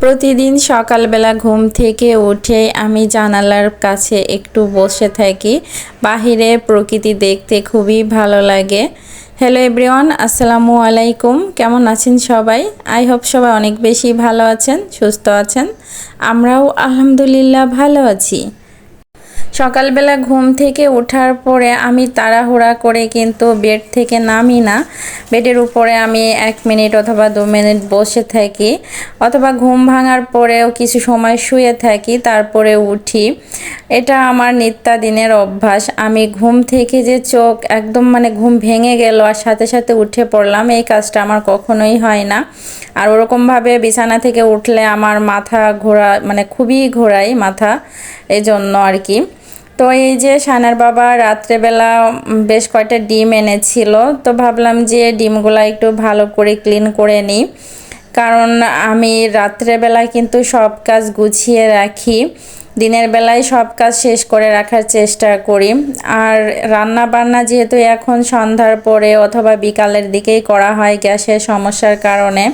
প্রতিদিন সকালবেলা ঘুম থেকে উঠে আমি জানালার কাছে একটু বসে থাকি। বাহিরে প্রকৃতি দেখতে খুবই ভালো লাগে। হ্যালো এভরিওয়ান আসসালামু আলাইকুম। কেমন আছেন সবাই? আই হোপ সবাই অনেক বেশি ভালো আছেন, সুস্থ আছেন। আমরাও আলহামদুলিল্লাহ ভালো আছি। সকালবেলা ঘুম থেকে ওঠার পরে আমি তাড়াহুড়া করে কিন্তু বেড থেকে নামি না। বেডের উপরে আমি এক মিনিট অথবা দু মিনিট বসে থাকি অথবা ঘুম ভাঙার পরেও কিছু সময় শুয়ে থাকি, তারপরে উঠি। এটা আমার নিত্যাদিনের অভ্যাস। আমি ঘুম থেকে যে চোখ একদম মানে ঘুম ভেঙে গেল আর সাথে সাথে উঠে পড়লাম, এই কাজটা আমার কখনোই হয় না। আর ওরকমভাবে বিছানা থেকে উঠলে আমার মাথা ঘোরা মানে খুবই ঘোরাই মাথা এই জন্য আর কি। তো এই যে সানার বাবা রাত্রেবেলা বেশ কয়টা ডিম এনেছিল, তো ভাবলাম যে ডিমগুলো একটু ভালো করে ক্লিন করে নিই। কারণ আমি রাত্রেবেলায় কিন্তু সব কাজ গুছিয়ে রাখি, দিনের বেলায় সব কাজ শেষ করে রাখার চেষ্টা করি। আর রান্না বান্না যেহেতু এখন সন্ধ্যার পরে অথবা বিকালের দিকেই করা হয় গ্যাসের সমস্যার কারণে,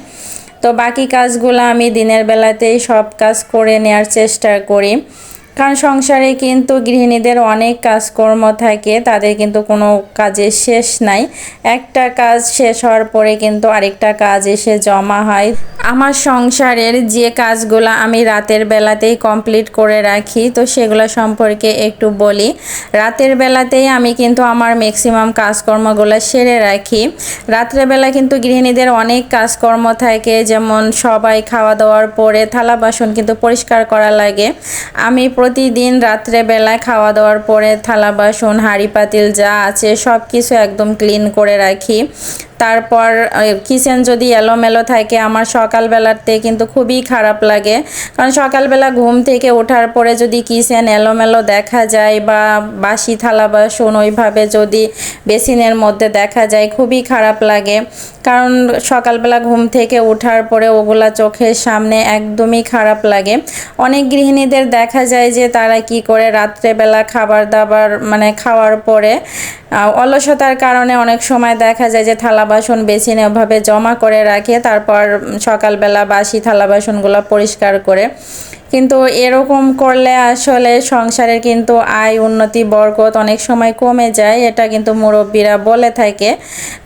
তো বাকি কাজগুলো আমি দিনের বেলাতেই সব কাজ করে নেওয়ার চেষ্টা করি। কারণ সংসারে কিন্তু গৃহিণীদের অনেক কাজকর্ম থাকে, তাদের কিন্তু কোনো কাজের শেষ নাই। একটা কাজ শেষ হওয়ার পরে কিন্তু আরেকটা কাজ এসে জমা হয়। আমার সংসারের যে কাজগুলো আমি রাতের বেলাতেই কমপ্লিট করে রাখি, তো সেগুলো সম্পর্কে একটু বলি। রাতের বেলাতেই আমি কিন্তু আমার ম্যাক্সিমাম কাজকর্মগুলো সেরে রাখি। রাত্রেবেলা কিন্তু গৃহিণীদের অনেক কাজকর্ম থাকে, যেমন সবাই খাওয়া দাওয়ার পরে থালা বাসন কিন্তু পরিষ্কার করা লাগে। আমি প্রতিদিন রাত্রেবেলায় খাওয়া দাওয়ার পরে থালা, বাসন, হাঁড়ি, পাতিল যা আছে সব কিছু একদম ক্লিন করে রাখি। তারপর কিচেন যদি এলোমেলো থাকে, আমার সকালবেলাতে কিন্তু খুবই খারাপ লাগে। কারণ সকালবেলা ঘুম থেকে ওঠার পরে যদি কিচেন এলোমেলো দেখা যায় বা বাসি থালা বাসন ওইভাবে যদি বেসিনের মধ্যে দেখা যায়, খুবই খারাপ লাগে। কারণ সকালবেলা ঘুম থেকে ওঠার পরে ওগুলা চোখের সামনে একদমই খারাপ লাগে। অনেক গৃহিণীদের দেখা যায় যে তারা কি করে রাত্রেবেলা খাবার দাবার মানে খাওয়ার পরে অলসতার কারণে অনেক সময় দেখা যায় যে থালা বাসন বেসিনে ওভাবে জমা করে রাখে, তারপর সকালবেলা বাসি থালা বাসনগুলো পরিষ্কার করে কিন্তু এরকম করলে আসলে সংসারের কিন্তু আয়, উন্নতি, বরকত অনেক সময় কমে যায়, এটা কিন্তু মুরব্বীরা বলে থাকে।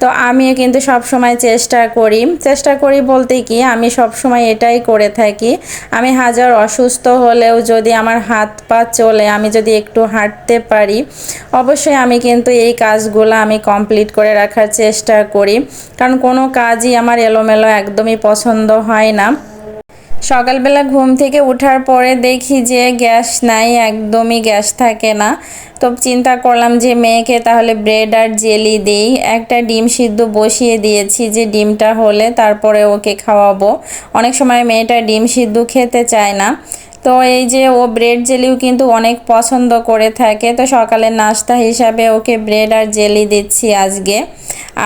তো আমিও কিন্তু সব সময় চেষ্টা করি। চেষ্টা করি বলতে কি, আমি সব সময় এটাই করে থাকি। আমি হাজার অসুস্থ হলেও যদি আমার হাত পা চলে, আমি যদি একটু হাঁটতে পারি, অবশ্যই আমি কিন্তু এই কাজগুলো আমি কমপ্লিট করে রাখার চেষ্টা করি। কারণ কোনো কাজই আমার এলোমেলো একদমই পছন্দ হয় না। সকালবেলা ঘুম থেকে ওঠার পরে দেখি যে গ্যাস নাই, একদমই গ্যাস থাকে না। তো চিন্তা করলাম যে মেয়েকে তাহলে ব্রেড আর জেলি দিই। একটা ডিম সিদ্ধ বসিয়ে দিয়েছি যে ডিমটা হলে তারপরে ওকে খাওয়াবো। অনেক সময় মেয়েটা ডিম সিদ্ধ খেতে চায় না। তো এই যে ও ব্রেড জেলিও কিন্তু অনেক পছন্দ করে থাকে। তো সকালের নাস্তা হিসাবে ওকে ব্রেড আর জেলি দিচ্ছি আজকে।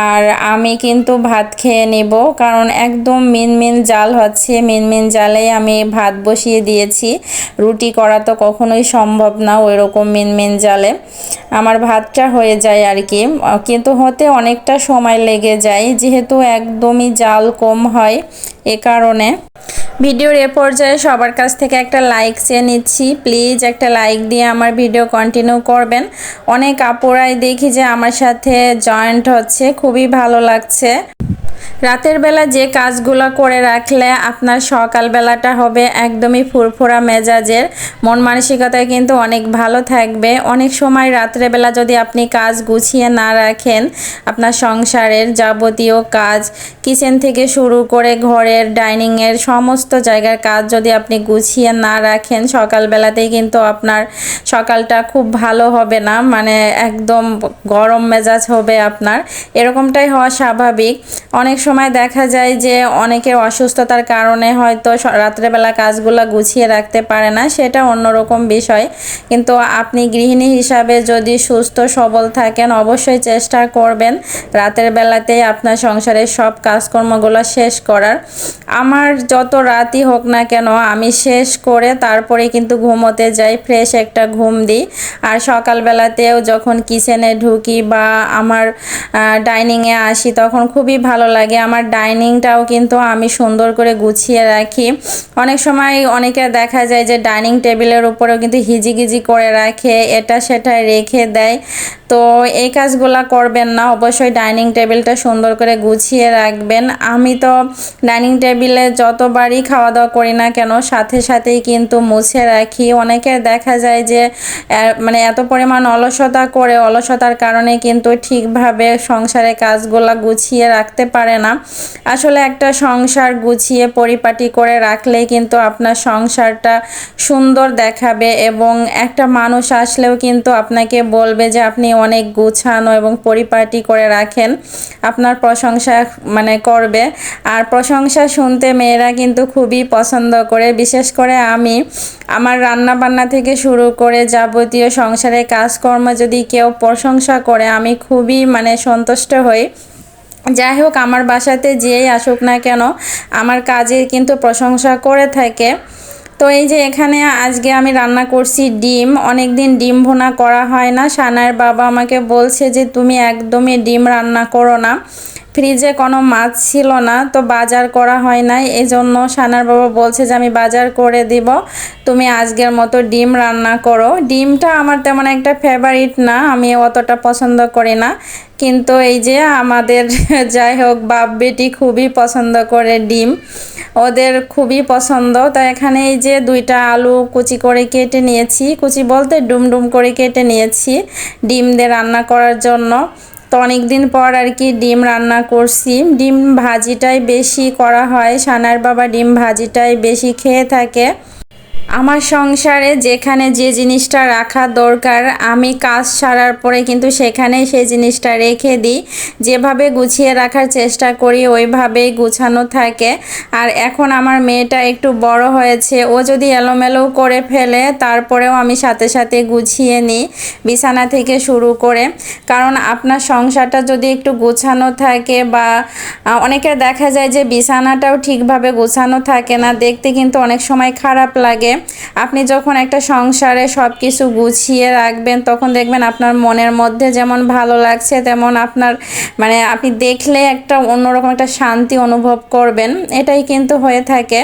আর আমি কিন্তু ভাত খেয়ে নিব, কারণ একদম মিনমিন জাল হচ্ছে। মিনমিন জালেই আমি ভাত বসিয়ে দিয়েছি। রুটি করা তো কখনোই সম্ভব না ওই রকম মিনমিন জালে। আমার ভাতটা হয়ে যায় আর কি। কিন্তু হতে অনেকটা সময় লেগে যায়, যেহেতু একদমই জাল কম হয়। এ কারণে। ভিডিওর এ পর্যায়ে সবার কাছ থেকে একটা লাইক চেয়ে নিচ্ছি। প্লিজ একটা লাইক দিয়ে আমার ভিডিও কন্টিনিউ করবেন। অনেক আপুরাই দেখি যে আমার সাথে জয়েন্ট হচ্ছে, খুবই ভালো লাগছে। রাতের বেলা যে কাজগুলো করে রাখলে আপনার সকাল বেলাটা হবে একদমই ফুরফুরা মেজাজের। মন মানসিকতায় কিন্তু অনেক ভালো থাকবে। অনেক সময় রাত্রেবেলা যদি আপনি কাজ গুছিয়ে না রাখেন, আপনার সংসারের যাবতীয় কাজ, কিচেন থেকে শুরু করে ঘরের ডাইনিংয়ের সমস্ত জায়গার কাজ যদি আপনি গুছিয়ে না রাখেন, সকালবেলাতেই কিন্তু আপনার সকালটা খুব ভালো হবে না। মানে একদম গরম মেজাজ হবে আপনার। এরকমটাই হওয়া স্বাভাবিক। অনেক সময় দেখা যায় যে অনেকে অসুস্থতার কারণে হয়তো রাত্রেবেলা কাজগুলো গুছিয়ে রাখতে পারে না, সেটা অন্যরকম বিষয়। কিন্তু আপনি গৃহিণী হিসাবে যদি সুস্থ, সবল থাকেন, অবশ্যই চেষ্টা করবেন রাতের বেলাতেই আপনার সংসারের সব কাজকর্মগুলো শেষ করার। আমার যত রাতই হোক না কেন, আমি শেষ করে তারপরে কিন্তু ঘুমোতে যাই, ফ্রেশ একটা ঘুম দিই। আর সকালবেলাতেও যখন কিচেনে ঢুকি বা আমার ডাইনিংয়ে আসি, তখন খুবই ভালো লাগে। আমার ডাইনিংটাও কিন্তু আমি সুন্দর করে গুছিয়ে রাখি। অনেক সময় অনেকে দেখা যায় যে ডাইনিং টেবিলের উপরেও কিন্তু হিজিগিজি করে রাখে, এটা সেটা রেখে দেয়। তো এই কাজগুলো করবেন না, অবশ্যই ডাইনিং টেবিলটা সুন্দর করে গুছিয়ে রাখবেন। আমি তো ডাইনিং টেবিলে যতবারই খাওয়া দাওয়া করি না কেন, সাথে সাথেই কিন্তু মুছে রাখি। অনেকের দেখা যায় যে মানে এত পরিমাণ অলসতা করে, অলসতার কারণে কিন্তু ঠিকভাবে সংসারে কাজগুলো গুছিয়ে রাখতে পারে না। আসলে একটা সংসার গুছিয়ে পরিপাটি করে রাখলে কিন্তু আপনার সংসারটা সুন্দর দেখাবে এবং একটা মানুষ আসলেও কিন্তু আপনাকে বলবে যে, আপনি অনেক গুছানো এবং পরিপাটি করে রাখেন। আপনার প্রশংসা মানে করবে। আর প্রশংসা শুনতে মেয়েরা কিন্তু খুবই পছন্দ করে। বিশেষ করে আমি। আমার রান্না বান্না থেকে শুরু করে যাবতীয় সংসারে কাজকর্ম যদি কেউ প্রশংসা করে, আমি খুবই মানে সন্তুষ্ট হই। যাই হোক, আমার বাসাতে যেই আসুক না কেন, আমার কাজের কিন্তু প্রশংসা করে থাকে। তো এই যে এখানে আজকে আমি রান্না করছি ডিম। অনেক দিন ডিম ভুনা করা হয় না। সানার বাবা আমাকে বলছে যে, তুমি একদমই ডিম রান্না করো না। ফ্রিজে কোনো মাছ ছিল না, তো বাজার করা হয় নাই। এই জন্য সানার বাবা বলছে যে, আমি বাজার করে দিব। তুমি আজকের মতো ডিম রান্না করো। ডিমটা আমার তেমন একটা ফেভারিট না, আমি অতটা পছন্দ করি না। কিন্তু এই যে আমাদের যাই হোক বাপ বেটি খুবই পছন্দ করে ডিম। ওদের খুবই পছন্দ। তো এখানে এই যে দুইটা আলু কুচি করে কেটে নিয়েছি। কুচি বলতে ডুম ডুম করে কেটে নিয়েছি ডিম দিয়ে রান্না করার জন্য। তো অনেক দিন পর আর কি ডিম রান্না করছি। ডিম ভাজিটাই বেশি করা হয়। সানার বাবা ডিম ভাজিটাই বেশি খেয়ে থাকে। আমার সংসারে যেখানে যে জিনিসটা রাখা দরকার, আমি কাজ সারার পরে কিন্তু সেখানে সেই জিনিসটা রেখে দিই। যেভাবে গুছিয়ে রাখার চেষ্টা করি ওইভাবেই গুছানো থাকে। আর এখন আমার মেয়েটা একটু বড় হয়েছে, ও যদি এলোমেলো করে ফেলে, তারপরেও আমি সাথে সাথে গুছিয়ে নিই, বিছানা থেকে শুরু করে। কারণ আপনার সংসারটা যদি একটু গুছানো থাকে বা অনেকের দেখা যায় যে বিছানাটাও ঠিকভাবে গুছানো থাকে না, দেখতে কিন্তু অনেক সময় খারাপ লাগে। আপনি যখন একটা সংসারে সব কিছু গুছিয়ে রাখবেন, তখন দেখবেন আপনার মনের মধ্যে যেমন ভালো লাগছে, তেমন আপনার মানে আপনি দেখলে একটা অন্যরকম একটা শান্তি অনুভব করবেন। এটাই কিন্তু হয়ে থাকে।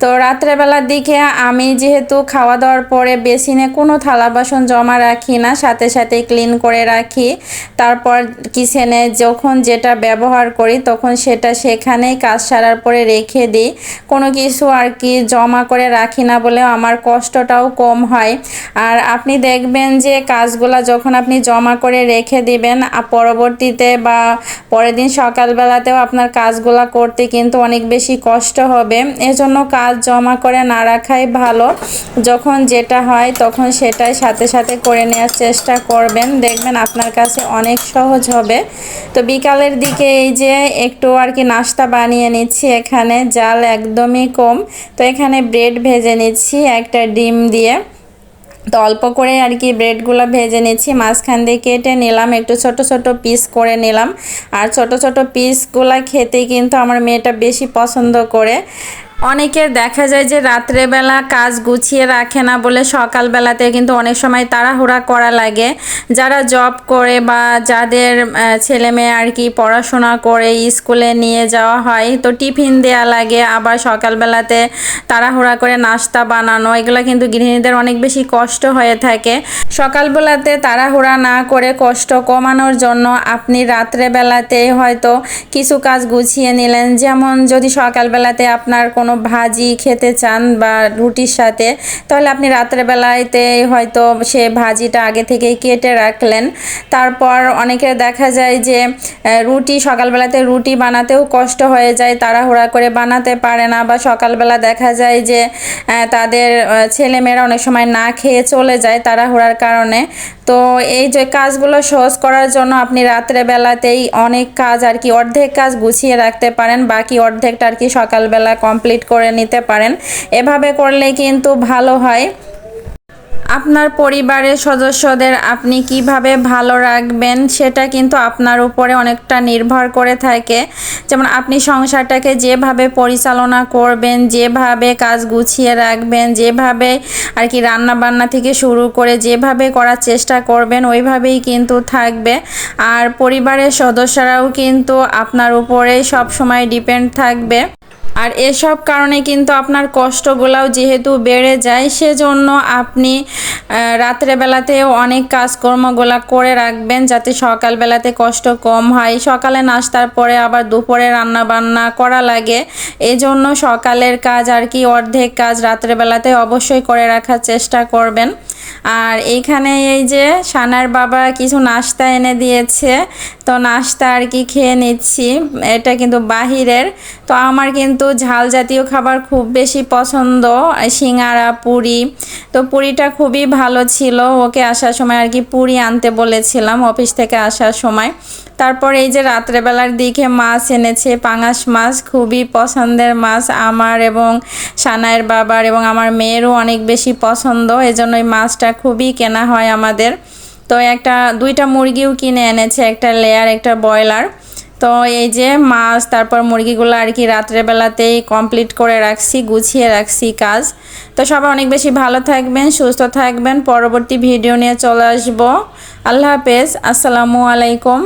তো রাত্রেবেলার দিকে আমি যেহেতু খাওয়া দাওয়ার পরে বেসিনে কোনো থালা বাসন জমা রাখি না, সাথে সাথে ক্লিন করে রাখি। তারপর কিচেনে যখন যেটা ব্যবহার করি তখন সেটা সেখানেই কাজ সারার পরে রেখে দিই। কোনো কিছু আর কি জমা করে রাখি না বলেও আমার কষ্টটাও কম হয়। আর আপনি দেখবেন যে কাজগুলা যখন আপনি জমা করে রেখে দিবেন পরবর্তীতে বা পরের দিন সকালবেলাতেও আপনার কাজগুলা করতে কিন্তু অনেক বেশি কষ্ট হবে। এজন্য কাজ কাজ জমা করে না রাখাই ভালো। যখন যেটা হয় তখন সেটাই সাথে সাথে করে নেওয়ার চেষ্টা করবেন। দেখবেন আপনার কাছে অনেক সহজ হবে। তো বিকালের দিকে এই যে একটু আর কি নাস্তা বানিয়ে নিচ্ছি এখানে, জাল একদমই কম। তো এখানে ব্রেড ভেজে নিচ্ছি, একটা ডিম দিয়ে। তো অল্প করে আর কি ব্রেডগুলো ভেজে নিচ্ছি। মাঝখান দিয়ে কেটে নিলাম, একটু ছোট ছোট পিস করে নিলাম। আর ছোট ছোট পিসগুলো খেতে কিন্তু আমার মেয়েটা বেশি পছন্দ করে। অনেকের দেখা যায় যে রাত্রেবেলা কাজ গুছিয়ে রাখে না বলে সকালবেলাতে কিন্তু অনেক সময় তাড়াহুড়া করা লাগে। যারা জব করে বা যাদের ছেলে মেয়ে আর কি পড়াশোনা করে স্কুলে নিয়ে যাওয়া হয়, তো টিফিন দেয়া লাগে, আবার সকালবেলাতে তাড়াহুড়া করে নাস্তা বানানো, এগুলো কিন্তু গৃহিণীদের অনেক বেশি কষ্ট হয়ে থাকে। সকালবেলাতে তাড়াহুড়া না করে কষ্ট কমানোর জন্য আপনি রাত্রেবেলাতে হয়তো কিছু কাজ গুছিয়ে নিলেন। যেমন যদি সকালবেলাতে আপনার কোনো কোনো ভাজি খেতে চান বা রুটির সাথে, তাহলে আপনি রাত্রেবেলাতে হয়তো সে ভাজিটা আগে থেকেই কেটে রাখলেন। তারপর অনেকের দেখা যায় যে রুটি সকালবেলাতে রুটি বানাতেও কষ্ট হয়ে যায়, তাড়াহুড়া করে বানাতে পারে না বা সকালবেলা দেখা যায় যে তাদের ছেলেমেয়েরা অনেক সময় না খেয়ে চলে যায় তাড়াহুড়ার কারণে। তো এই যে কাজগুলো সহজ করার জন্য আপনি রাত্রে বেলাতেই অনেক কাজ আর কি অর্ধেক কাজ গুছিয়ে রাখতে পারেন, বাকি অর্ধেকটা আর কি সকালবেলা কমপ্লিট করে নিতে পারেন। এভাবে করলে কিন্তু ভালো হয়। আপনার পরিবারের সদস্যদের আপনি কীভাবে ভালো রাখবেন সেটা কিন্তু আপনার উপরে অনেকটা নির্ভর করে থাকে। যেমন আপনি সংসারটাকে যেভাবে পরিচালনা করবেন, যেভাবে কাজ গুছিয়ে রাখবেন, যেভাবে আর কি রান্না বান্না থেকে শুরু করে যেভাবে করার চেষ্টা করবেন, ওইভাবেই কিন্তু থাকবে। আর পরিবারের সদস্যরাও কিন্তু আপনার উপরেই সব সময় ডিপেন্ড থাকবে। আর এসব কারণে কিন্তু আপনার কষ্টগুলাও যেহেতু বেড়ে যায়, সেজন্য আপনি রাত্রেবেলাতেও অনেক কাজকর্মগুলা করে রাখবেন যাতে সকালবেলাতে কষ্ট কম হয়। সকালে নাস্তার পরে আবার দুপুরে রান্না বান্না করা লাগে। এই জন্য সকালের কাজ আর কি অর্ধেক কাজ রাত্রেবেলাতে অবশ্যই করে রাখার চেষ্টা করবেন। আর এখানে এই যে সানার বাবা কিছু নাস্তা এনে দিয়েছে, তো নাস্তা আর কি খেয়ে নিচ্ছি। এটা কিন্তু বাহিরের। তো আমার কিন্তু ঝাল জাতীয় খাবার খুব বেশি পছন্দ সিঙ্গারা, পুরি। তো পুরিটা খুবই ভালো ছিল। ওকে আসার সময় আর কি পুরি আনতে বলেছিলাম, অফিস থেকে আসার সময়। তারপর এই যে রাত্রেবেলার দিকে মাছ এনেছে, পাঙাশ মাছ, খুবই পছন্দের মাছ আমার এবং সানায়ের বাবার এবং আমার মেয়েরও অনেক বেশি পছন্দ, এজন্য এই মাছটা খুবই কেনা হয় আমাদের। তো একটা, দুইটা মুরগিও কিনে এনেছে, একটা লেয়ার, একটা ব্রয়লার। তো এই যে মাছ, তারপর মুরগিগুলো আর কি রাত্রেবেলাতেই কমপ্লিট করে রাখছি, গুছিয়ে রাখছি কাজ। তো সবাই অনেক বেশি ভালো থাকবেন, সুস্থ থাকবেন, পরবর্তী ভিডিও নিয়ে চলে আসব। আল্লাহ হাফেজ, আসসালামু আলাইকুম।